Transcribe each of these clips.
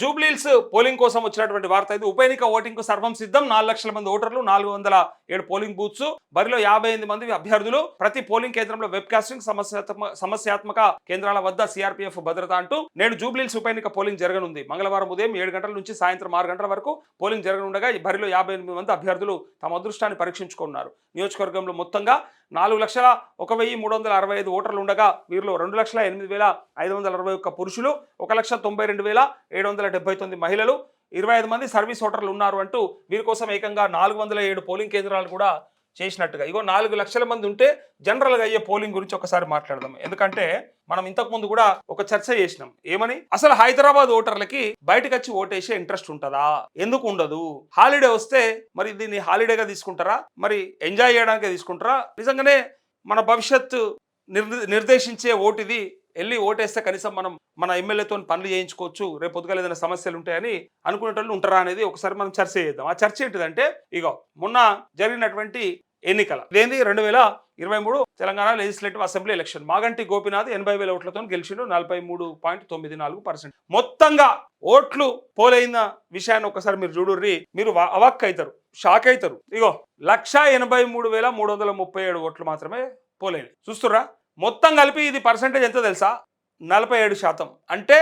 Jubilee Hills polling కోసం వచ్చినటువంటి వార్త ఇది. ఉప ఎన్నిక ఓటింగ్కు సర్వం సిద్ధం. నాలుగు లక్షల మంది ఓటర్లు నాలుగు వందల ఏడు పోలింగ్ బూత్స్. బరిలో యాభై ఎనిమిది మంది అభ్యర్థులు. ప్రతి పోలింగ్ కేంద్రంలో వెబ్ కాస్టింగ్ సమస్యాత్మక సమస్యాత్మక కేంద్రాల వద్ద సిఆర్పీఎఫ్ భద్రత అంటూ నేడు జూబ్లీల్స్ ఉప ఎన్నిక పోలింగ్ జరగనుంది. మంగళవారం ఉదయం ఏడు గంటల నుంచి సాయంత్రం ఆరు గంటల వరకు పోలింగ్ జరగనుండగా ఈ బరిలో యాభై ఎనిమిది మంది అభ్యర్థులు తమ అదృష్టాన్ని పరీక్షించుకున్నారు. నియోజకవర్గంలో మొత్తంగా నాలుగు లక్షల ఒక వెయ్యి మూడు వందల అరవై ఐదు ఓటర్లు ఉండగా వీరిలో రెండు లక్షల ఎనిమిది వేల ఐదు వందల అరవై ఒక్క పురుషులు ఒక లక్ష తొంభై రెండు వేల ఏడు వందల డెబ్బై తొమ్మిది మహిళలు ఇరవై ఐదు మంది సర్వీస్ ఓటర్లు ఉన్నారు అంటూ వీరి కోసం ఏకంగా నాలుగు వందల ఏడు పోలింగ్ కేంద్రాలు కూడా చేసినట్టుగా. ఇగో నాలుగు లక్షల మంది ఉంటే జనరల్గా అయ్యే పోలింగ్ గురించి ఒకసారి మాట్లాడదాం. ఎందుకంటే మనం ఇంతకు ముందు కూడా ఒక చర్చ చేసినాం. ఏమని? అసలు హైదరాబాద్ ఓటర్లకి బయటకు వచ్చి ఓటేసే ఇంట్రెస్ట్ ఉంటుందా? ఎందుకు ఉండదు? హాలిడే వస్తే మరి దీన్ని హాలిడేగా తీసుకుంటారా? మరి ఎంజాయ్ చేయడానికే తీసుకుంటారా? నిజంగానే మన భవిష్యత్తు నిర్ నిర్దేశించే ఓటు ఇది వెళ్ళి ఓటేస్తే కనీసం మనం మన ఎమ్మెల్యేతో పనులు చేయించుకోవచ్చు రేపు పొద్దుగా ఏదైనా సమస్యలు ఉంటాయని అనుకునేటోళ్ళు ఉంటారా అనేది ఒకసారి మనం చర్చ చేద్దాం. ఆ చర్చ ఏంటిదంటే ఇగో మొన్న జరిగినటువంటి ఎన్నికల ఇదేంది? రెండు వేల ఇరవై మూడు Telangana legislative assembly election. Maganti Gopinath ఎనభై వేల ఓట్లతో గెలిచిండు నలభై మూడు పాయింట్ తొమ్మిది నాలుగు పర్సెంట్. మొత్తంగా ఓట్లు పోలైన విషయాన్ని ఒకసారి మీరు చూడుర్రి మీరు వా- అవాక్ అవుతారు షాక్ అవుతారు ఇగో లక్ష ఎనభై మూడు వేల మూడు వందల ముప్పై ఏడు ఓట్లు మాత్రమే పోలేని చూస్తురా మొత్తం కలిపి ఇది పర్సెంటేజ్ ఎంత తెలుసా? నలభై ఏడు శాతం. అంటే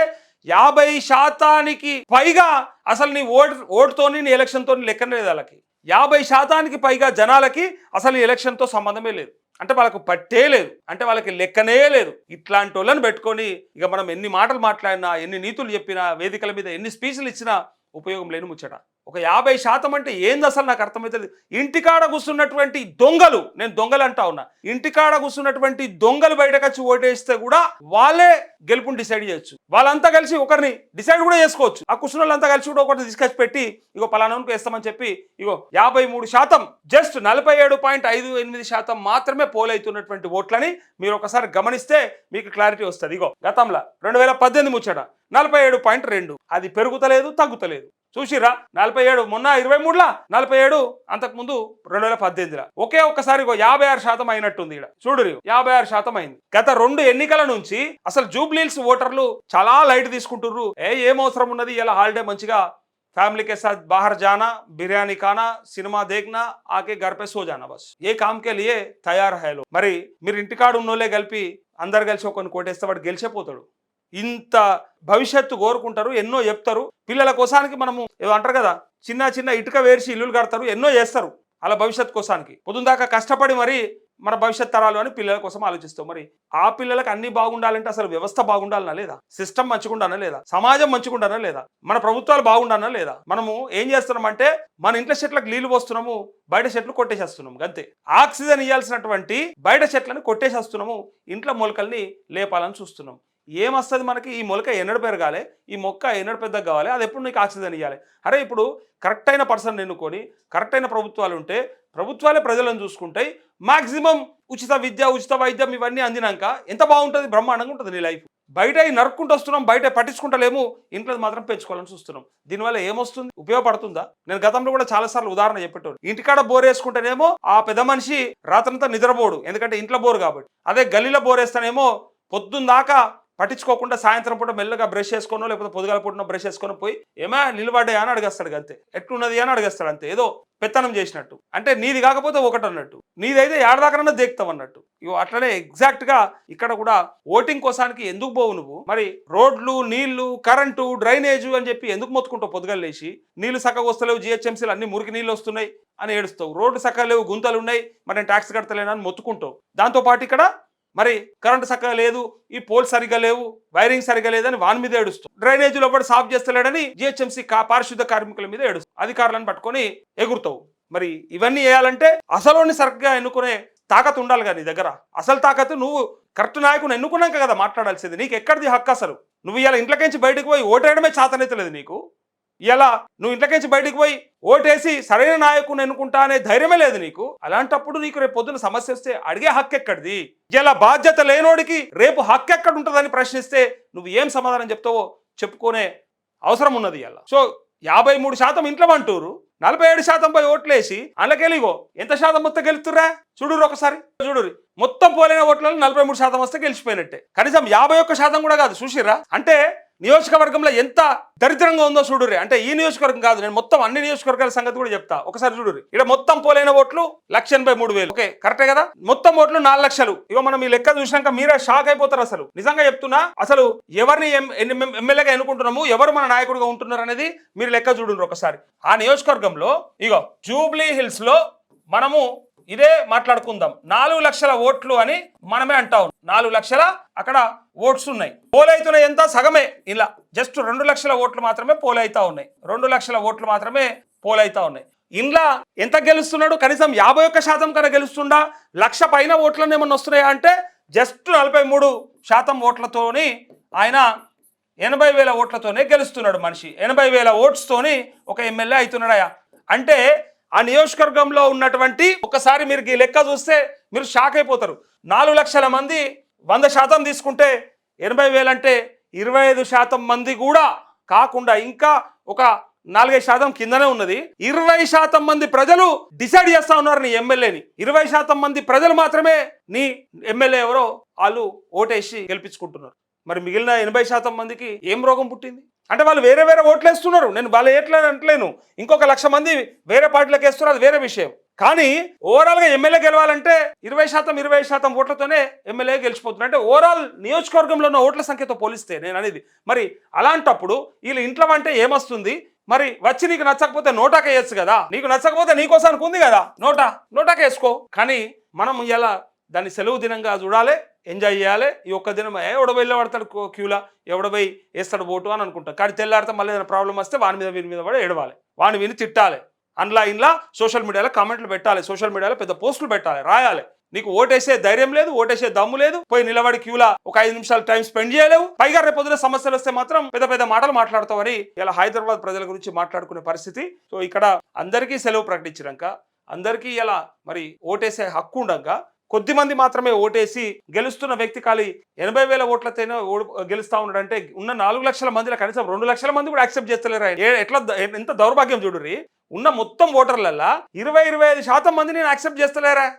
యాభై శాతానికి పైగా అసలు నీ ఓటు ఓటుతోని నీ ఎలక్షన్తో లెక్కనే లేదు వాళ్ళకి. యాభై శాతానికి పైగా జనాలకి అసలు ఎలక్షన్తో సంబంధమే లేదు. అంటే వాళ్ళకు పట్టే లేదు. అంటే వాళ్ళకి లెక్కనే లేదు. ఇట్లాంటి వాళ్ళని పెట్టుకొని ఇక మనం ఎన్ని మాటలు మాట్లాడినా ఎన్ని నీతులు చెప్పినా వేదికల మీద ఎన్ని స్పీచ్లు ఇచ్చినా ఉపయోగం లేని ముచ్చట. ఒక యాభై శాతం అంటే ఏంది అసలు నాకు అర్థమవుతుంది ఇంటికాడ కూర్చున్నటువంటి దొంగలు నేను దొంగలు అంటా ఉన్నా ఇంటికాడ కూర్చున్నటువంటి దొంగలు బయటకు వచ్చి ఓటేస్తే కూడా వాళ్ళే గెలుపుని డిసైడ్ చేయొచ్చు. వాళ్ళంతా కలిసి ఒకరిని డిసైడ్ కూడా చేసుకోవచ్చు. ఆ కూర్చున్న వాళ్ళంతా కలిసి కూడా ఒకరిని తీసుకొచ్చి పెట్టి ఇగో పలానానికి వేస్తామని చెప్పి ఇగో యాభై మూడు శాతం జస్ట్ నలభై ఏడు పాయింట్ ఐదు ఎనిమిది శాతం మాత్రమే పోలైతున్నటువంటి ఓట్లని మీరు ఒకసారి గమనిస్తే మీకు క్లారిటీ వస్తుంది. ఇగో గతంలో రెండు వేల పద్దెనిమిది ముచ్చట నలభై ఏడు పాయింట్ రెండు అది పెరుగుతలేదు తగ్గుతలేదు. చూసిరా నలభై ఏడు మొన్న ఇరవై మూడులా నలభై ఏడు అంతకుముందు రెండు వేల పద్దెనిమిదిలా ఒకే ఒక్కసారి ఇగో యాభై ఆరు శాతం అయినట్టుంది ఇక్కడ చూడు యాభై ఆరు శాతం అయింది గత రెండు ఎన్నికల నుంచి అసలు జూబ్లీల్స్ ఓటర్లు చాలా లైట్ తీసుకుంటుర్రు ఏ ఏం అవసరం ఉన్నది ఇలా హాలిడే మంచిగా फैमिली के साथ बाहर जाना बिरयानी खाना సినిమా देखना ఆకే घर पे सो जाना बस ఏ కామ్ కే లియే తయారు హై లో మరి మీరు ఇంటికాడు ఉన్నోళ్ళే కలిపి అందరు కలిసి ఒకరిని కొట్టేస్తే వాడు గెలిచిపోతాడు ఇంత భవిష్యత్తు కోరుకుంటారు ఎన్నో చెప్తారు. పిల్లల కోసానికి మనము ఏదో అంటారు కదా చిన్న చిన్న ఇటుక వేర్చి ఇల్లులు కడతారు ఎన్నో చేస్తారు. అలా భవిష్యత్ కోసానికి. పొద్దుందాకా కష్టపడి మరి మన భవిష్యత్ తరాలు అని పిల్లల కోసం ఆలోచిస్తాం. మరి ఆ పిల్లలకు అన్ని బాగుండాలంటే అసలు వ్యవస్థ బాగుండాలనా లేదా? సిస్టమ్ మంచిగుండానా లేదా? సమాజం మంచిగుండానా లేదా? మన ప్రభుత్వాలు బాగుండానా లేదా? మనము ఏం చేస్తున్నామంటే మన ఇంట్లో చెట్లకు నీళ్ళు పోస్తున్నాము బయట చెట్లు కొట్టేసేస్తున్నాము అంతే ఆక్సిజన్ ఇవ్వాల్సినటువంటి బయట చెట్లను కొట్టేసేస్తున్నాము ఇంట్లో మొలకల్ని లేపాలని చూస్తున్నాం. ఏమొస్తుంది మనకి? ఈ మొలక ఎన్నడు పెరగాలి? ఈ మొక్క ఎన్నడు పెద్దగా కావాలి? అది ఎప్పుడు నీకు ఆక్సిజన్ ఇవ్వాలి అరే ఇప్పుడు కరెక్ట్ అయిన పర్సన్ ఎన్నుకొని కరెక్ట్ అయిన ప్రభుత్వాలు ఉంటే ప్రభుత్వాలే ప్రజలను చూసుకుంటాయి. మాక్సిమం ఉచిత విద్య ఉచిత వైద్యం ఇవన్నీ అందినాక ఎంత బాగుంటుంది? బ్రహ్మాండంగా ఉంటుంది నీ లైఫ్. బయట నరుక్కుంటూ వస్తున్నాం బయట పట్టించుకుంటలేము. ఇంట్లో మాత్రం పెంచుకోవాలని చూస్తున్నాం. దీనివల్ల ఏమొస్తుంది? ఉపయోగపడుతుందా? నేను గతంలో కూడా చాలా సార్లు ఉదాహరణ చెప్పేటోడు ఇంటికాడ బోర్ వేసుకుంటేనేమో ఆ పెద్ద మనిషి రాత్రంతా నిద్రపోడు. ఎందుకంటే ఇంట్లో బోరు కాబట్టి. అదే గల్లీలో బోర్ వేస్తేనేమో పొద్దున్న దాకా పట్టించుకోకుండా సాయంత్రం పూట మెల్లగా బ్రష్ చేసుకోనో లేకపోతే పొదుగాల పూట బ్రష్ చేసుకొని పోయి ఏమా నిలబడ్డా అని అడిగేస్తాడు అంతే. ఎట్లున్నది అని అడిగేస్తాడు అంతే. ఏదో పెత్తనం చేసినట్టు. అంటే నీది కాకపోతే ఒకటి అన్నట్టు. నీదైతే ఏడదాకనన్నా దేక్తావు అన్నట్టు. ఇగో అట్లనే ఎగ్జాక్ట్గా ఇక్కడ కూడా ఓటింగ్ కోసానికి ఎందుకు పోవు నువ్వు? మరి రోడ్లు నీళ్ళు కరెంటు డ్రైనేజు అని చెప్పి ఎందుకు మొత్తుకుంటావు పొద్దుగాలు లేచి? నీళ్ళు సక్కగా వస్తలేవు జిహెచ్ఎంసీలు అన్ని మురికి నీళ్ళు వస్తున్నాయి అని ఏడుస్తావు. రోడ్డు సక్కగా లేవు గుంతలు ఉన్నాయి మరి నేను ట్యాక్స్ కడతలేను అని మొత్తుకుంటావు. దాంతోపాటు ఇక్కడ మరి కరెంటు చక్కగా లేదు ఈ పోల్ సరిగా లేవు వైరింగ్ సరిగా లేదని వాని మీద ఏడుస్తాం డ్రైనేజీలో కూడా సాఫ్ చేస్తలేడని జిహెచ్ఎంసీ పారిశుద్ధ కార్మికుల మీద ఏడుస్తాం అధికారులను పట్టుకొని ఎగురుతావు. మరి ఇవన్నీ వేయాలంటే అసలుని సరిగ్గా ఎన్నుకునే తాకత్ ఉండాలి కదా నీ దగ్గర. అసలు తాకత్ నువ్వు కరెక్ట్ నాయకుని ఎన్నుకున్నాక కదా మాట్లాడాల్సింది. నీకు ఎక్కడిది హక్కు అసలు? నువ్వు ఇలా ఇంట్లోకించి బయటకు పోయి ఓటేయడమే చేతనైతలేదు నీకు. ఇలా నువ్వు ఇంట్లోకించి బయటికి పోయి ఓటేసి సరైన నాయకుని ఎన్నుకుంటా అనే ధైర్యమే లేదు నీకు. అలాంటప్పుడు నీకు రేపు పొద్దున సమస్య వస్తే అడిగే హక్కు ఎక్కడిది? ఇలా బాధ్యత లేనోడికి రేపు హక్కు ఎక్కడ ఉంటుందని ప్రశ్నిస్తే నువ్వు ఏం సమాధానం చెప్తావో చెప్పుకునే అవసరం ఉన్నది ఇలా సో యాభై మూడు శాతం ఇంట్లో అంటూరు నలభై ఏడు శాతం పోయి ఓట్లేసి అందులోకెళ్ళిగో. ఎంత శాతం మొత్తం గెలుతుర్రా చూడురు ఒకసారి. చూడురు మొత్తం పోలైన ఓట్లలో నలభై మూడు శాతం వస్తే గెలిచిపోయినట్టే. కనీసం యాభై ఒక్క శాతం కూడా కాదు. చూసిరా అంటే నియోజకవర్గంలో ఎంత దరిద్రంగా ఉందో చూడుర్రి. అంటే ఈ నియోజకవర్గం కాదు నేను మొత్తం అన్ని నియోజకవర్గాల సంగతి కూడా చెప్తా. ఒకసారి చూడుర్రి. ఇక్కడ మొత్తం పోలైన ఓట్లు లక్ష ఎనభై మూడు వేలు. ఓకే కరెక్టే కదా? మొత్తం ఓట్లు నాలుగు లక్షలు. ఇక మనం ఈ లెక్క చూసినాక మీరే షాక్ అయిపోతారు అసలు. నిజంగా చెప్తున్నా అసలు ఎవరిని ఎమ్మెల్యేగా ఎన్నుకుంటున్నాము ఎవరు మన నాయకుడిగా ఉంటున్నారు అనేది మీరు లెక్క చూడండి ఒకసారి. ఆ నియోజకవర్గంలో ఇగో జూబ్లీ హిల్స్లో మనము ఇదే మాట్లాడుకుందాం. నాలుగు లక్షల ఓట్లు అని మనమే అంటాం నాలుగు లక్షల అక్కడ ఓట్స్ ఉన్నాయి. పోలైతున్నాయి ఎంత? సగమే. ఇలా జస్ట్ రెండు లక్షల ఓట్లు మాత్రమే పోలైతా ఉన్నాయి. రెండు లక్షల ఓట్లు మాత్రమే పోలైతా ఉన్నాయి. ఇంట్లో ఎంత గెలుస్తున్నాడు? కనీసం యాభై ఒక్క శాతం కన్నా గెలుస్తుండా? లక్ష పైన ఓట్లను ఏమన్నా వస్తున్నాయా అంటే జస్ట్ నలభై మూడు శాతం ఓట్లతోని ఆయన ఎనభై వేల ఓట్లతోనే గెలుస్తున్నాడు మనిషి. ఎనభై వేల ఓట్స్తోని ఒక ఎమ్మెల్యే అవుతున్నాడయా అంటే ఆ నియోజకవర్గంలో ఉన్నటువంటి ఒకసారి మీరు ఈ లెక్క చూస్తే మీరు షాక్ అయిపోతారు. నాలుగు లక్షల మంది వంద శాతం తీసుకుంటే ఎనభై వేలంటే ఇరవై ఐదు శాతం మంది కూడా కాకుండా ఇంకా ఒక నాలుగైదు శాతం కిందనే ఉన్నది. ఇరవై శాతం మంది ప్రజలు డిసైడ్ చేస్తా ఉన్నారు నీ ఎమ్మెల్యేని. ఇరవై శాతం మంది ప్రజలు మాత్రమే నీ ఎమ్మెల్యే ఎవరో వాళ్ళు ఓటేసి గెలిపించుకుంటున్నారు. మరి మిగిలిన ఎనభై శాతం మందికి ఏం రోగం పుట్టింది? అంటే వాళ్ళు వేరే వేరే ఓట్లు వేస్తున్నారు నేను వాళ్ళు ఎట్లా అంటలేను. ఇంకొక లక్ష మంది వేరే పార్టీలకు వేస్తున్నారు అది వేరే విషయం. కానీ ఓవరాల్గా ఎమ్మెల్యే గెలవాలంటే ఇరవై శాతం ఇరవై శాతం ఓట్లతోనే ఎమ్మెల్యే గెలిచిపోతున్నారు. అంటే ఓవరాల్ నియోజకవర్గంలో ఉన్న ఓట్ల సంఖ్యతో పోలిస్తే నేను అనేది మరి అలాంటప్పుడు వీళ్ళు ఇంట్లో అంటే ఏమొస్తుంది? మరి వచ్చి నీకు నచ్చకపోతే నోటాకేయచ్చు కదా. నీకు నచ్చకపోతే నీకోసానికి ఉంది కదా. నోటా? నోటాక వేసుకో. కానీ మనం ఇలా దాన్ని సెలవు దినంగా చూడాలి ఎంజాయ్ చేయాలి. ఈ ఒక్క దినం ఎవడ పోయి పడతాడు క్యూలా ఎవడ పోయి వేస్తాడు ఓటు అని అనుకుంటాం. కానీ తెల్లారితే మళ్ళీ ఏదైనా ప్రాబ్లం వస్తే వాని మీద వీని మీద కూడా ఏడవాలి. వాని విని తిట్టాలి. అందులో ఇంట్లో సోషల్ మీడియాలో కామెంట్లు పెట్టాలి. సోషల్ మీడియాలో పెద్ద పోస్టులు పెట్టాలి. రాయాలి. నీకు ఓటేసే ధైర్యం లేదు ఓటేసే దమ్ము లేదు. పోయి నిలబడి క్యూలా ఒక ఐదు నిమిషాలు టైం స్పెండ్ చేయలేవు. పైగా రేపు పొద్దున సమస్యలు వస్తే మాత్రం పెద్ద పెద్ద మాటలు మాట్లాడతామని ఇలా హైదరాబాద్ ప్రజల గురించి మాట్లాడుకునే పరిస్థితి. సో ఇక్కడ అందరికీ సెలవు ప్రకటించినాక అందరికీ ఇలా మరి ఓటేసే హక్కు ఉండగా కొద్ది మంది మాత్రమే ఓటేసి గెలుస్తున్న వ్యక్తి ఖాళీ ఎనభై వేల ఓట్లతోనే ఓడి- గెలుస్తా ఉన్నాడంటే ఉన్న నాలుగు లక్షల మందిలో కనీసం రెండు లక్షల మంది కూడా యాక్సెప్ట్ చేస్తలేరు ఆయన. ఎట్లా ఎంత దౌర్భాగ్యం చూడుర్రి. ఉన్న మొత్తం ఓటర్లల్లా ఇరవై ఇరవై ఐదు శాతం మంది నేను యాక్సెప్ట్ చేస్తలేరా?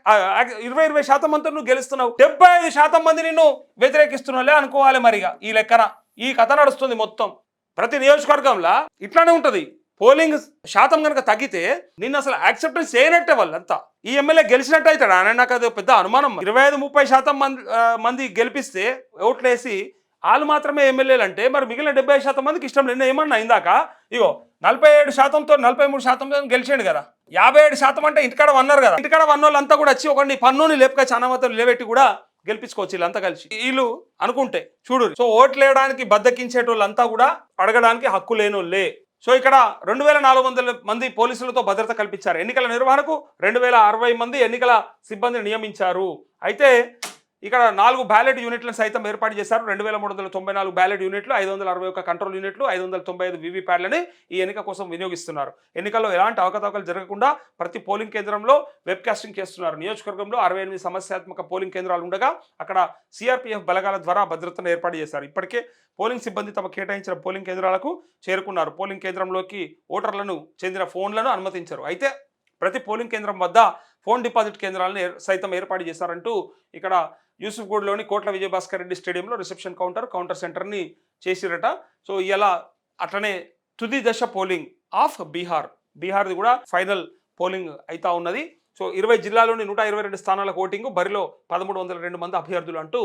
ఇరవై ఇరవై శాతం మంది నువ్వు గెలుస్తున్నావు. డెబ్బై ఐదు శాతం మంది నిన్ను వ్యతిరేకిస్తున్నావులే అనుకోవాలి మరిగా. ఈ లెక్కన ఈ కథ నడుస్తుంది మొత్తం. ప్రతి నియోజకవర్గంలో ఇట్లానే ఉంటుంది. పోలింగ్ శాతం కనుక తగ్గితే నిన్ను అసలు యాక్సెప్టెన్స్ చేయనట్టే వాళ్ళంతా. ఈ ఎమ్మెల్యే గెలిచినట్టు అవుతాడు ఆయన నాకు అది పెద్ద అనుమానం. ఇరవై ఐదు ముప్పై శాతం మంది మంది గెలిపిస్తే ఓట్లేసి వాళ్ళు మాత్రమే ఎమ్మెల్యేలు అంటే మరి మిగిలిన డెబ్బై శాతం మందికి ఇష్టం లేదు నేను ఏమన్నా ఇందాక ఇగో నలభై ఏడు శాతంతో నలభై మూడు శాతంతో గెలిచాడు కదా. యాభై ఏడు శాతం అంటే ఇంటికాడ వన్నారు కదా. ఇంటికాడ వన్న వాళ్ళంతా కూడా వచ్చి ఒకటి పన్నుని లేపక చాలా మాత్రం లేబెట్టి కూడా గెలిపించుకోవచ్చు వీళ్ళంతా కలిసి. వీళ్ళు అనుకుంటే చూడు. సో ఓట్లు వేయడానికి బద్దకించేటోళ్ళంతా కూడా అడగడానికి హక్కు లేనోళ్ళే. సో ఇక్కడ రెండు వేల నాలుగు వందల మంది పోలీసులతో భద్రత కల్పించారు. ఎన్నికల నిర్వహణకు రెండు వేల అరవై మంది ఎన్నికల సిబ్బందిని నియమించారు. అయితే ఇక్కడ నాలుగు బ్యాలెట్ యూనిట్లను సైతం ఏర్పాటు చేశారు. రెండు వేల మూడు వందల తొంభై నాలుగు బ్యాలెట్ యూనిట్లు ఐదు వందల అరవై ఒక్క కంట్రోల్ యూనిట్లు ఐదు వందల తొంభై ఐదు వీవీప్యాడ్లని ఈ ఎన్నిక కోసం వినియోగిస్తున్నారు. ఎన్నికల్లో ఎలాంటి అవకతవకలు జరగకుండా ప్రతి పోలింగ్ కేంద్రంలో వెబ్ కాస్టింగ్ చేస్తున్నారు. నియోజకవర్గంలో అరవై ఎనిమిది సమస్యాత్మక పోలింగ్ కేంద్రాలు ఉండగా అక్కడ సిఆర్పిఎఫ్ బలగాల ద్వారా భద్రతను ఏర్పాటు చేశారు. ఇప్పటికే పోలింగ్ సిబ్బంది తమ కేటాయించిన పోలింగ్ కేంద్రాలకు చేరుకున్నారు. పోలింగ్ కేంద్రంలోకి ఓటర్లను చెందిన ఫోన్లను అనుమతించారు. అయితే ప్రతి పోలింగ్ కేంద్రం వద్ద ఫోన్ డిపాజిట్ కేంద్రాలను సైతం ఏర్పాటు చేశారంటూ ఇక్కడ యూసుఫ్గూడ్లోని కోట్ల విజయభాస్కర్ రెడ్డి స్టేడియంలో రిసెప్షన్ కౌంటర్ కౌంటర్ సెంటర్ని చేసిరట. సో ఇలా అట్లనే తుది దశ పోలింగ్ ఆఫ్ బీహార్. బీహార్ది కూడా ఫైనల్ పోలింగ్ అవుతా ఉన్నది. సో ఇరవై జిల్లాలోని నూట ఇరవై రెండు స్థానాల ఓటింగ్. బరిలో పదమూడు వందల రెండు మంది అభ్యర్థులు అంటూ